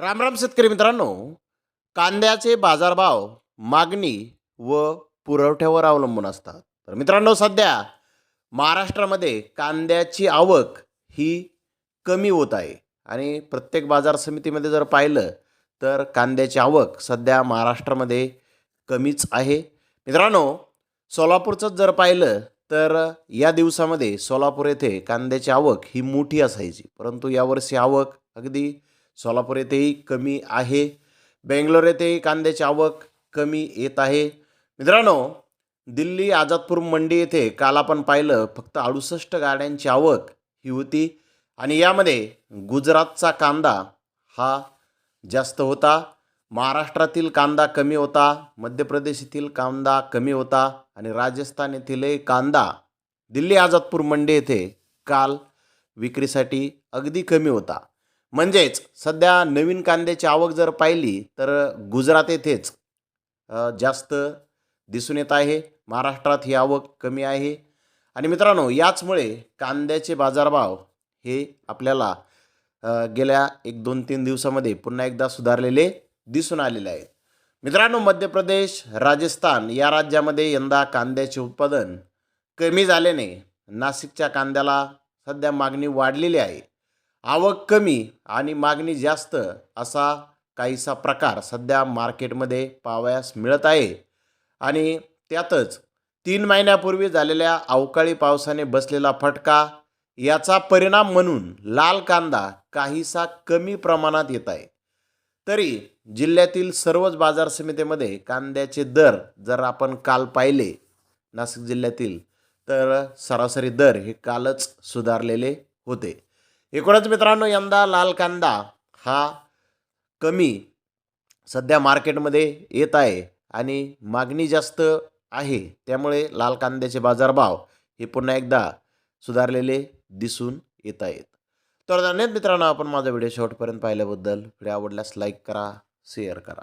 रामराम शेतकरी मित्रांनो कांद्याचे बाजारभाव मागणी व पुरवठ्यावर अवलंबून असतात. तर मित्रांनो सध्या महाराष्ट्रामध्ये कांद्याची आवक ही कमी होत आहे. आणि प्रत्येक बाजार समितीमध्ये जर पाहिलं तर कांद्याची आवक सध्या महाराष्ट्रामध्ये कमीच आहे. मित्रांनो सोलापूरचंच जर पाहिलं तर या दिवसामध्ये सोलापूर येथे कांद्याची आवक ही मोठी असायची. परंतु यावर्षी आवक अगदी सोलापूर येथेही कमी आहे. बेंगलोर येथेही कांद्याची आवक कमी येत आहे. मित्रांनो दिल्ली आझादपूर मंडी येथे काल आपण पाहिलं फक्त अडुसष्ट गाड्यांची आवक ही होती आणि यामध्ये गुजरातचा कांदा हा जास्त होता. महाराष्ट्रातील कांदा कमी होता मध्य प्रदेश येथील कांदा कमी होता आणि राजस्थान येथीलही कांदा दिल्ली आझादपूर मंडी येथे काल विक्रीसाठी अगदी कमी होता. म्हणजेच सध्या नवीन कांद्याची आवक जर पाहिली तर गुजरात येथेच जास्त दिसून येत आहे. महाराष्ट्रात ही आवक कमी आहे. आणि मित्रांनो याचमुळे कांद्याचे बाजारभाव हे आपल्याला गेल्या एक दोन तीन दिवसामध्ये पुन्हा एकदा सुधारलेले दिसून आलेले आहेत. मित्रांनो मध्य प्रदेश राजस्थान या राज्यामध्ये यंदा कांद्याचे उत्पादन कमी झाल्याने नाशिकच्या कांद्याला सध्या मागणी वाढलेली आहे. आवक कमी आणि मागणी जास्त असा काहीसा प्रकार सध्या मार्केटमध्ये पाहावयास मिळत आहे. आणि त्यातच तीन महिन्यापूर्वी झालेल्या अवकाळी पावसाने बसलेला फटका याचा परिणाम म्हणून लाल कांदा काहीसा कमी प्रमाणात येत आहे. तरी जिल्ह्यातील सर्वच बाजार समितीमध्ये कांद्याचे दर जर आपण काल पाहिले नाशिक जिल्ह्यातील तर सरासरी दर हे कालच सुधारलेले होते. एकूणच मित्रांनो यंदा लाल कांदा हा कमी सध्या मार्केटमध्ये येत आहे आणि मागणी जास्त आहे. त्यामुळे लाल कांद्याचे बाजारभाव हे पुन्हा एकदा सुधारलेले दिसून येत आहेत. तर धन्यवाद मित्रांनो आपण माझा व्हिडिओ शेवटपर्यंत पाहिल्याबद्दल. व्हिडिओ आवडल्यास लाईक करा शेअर करा.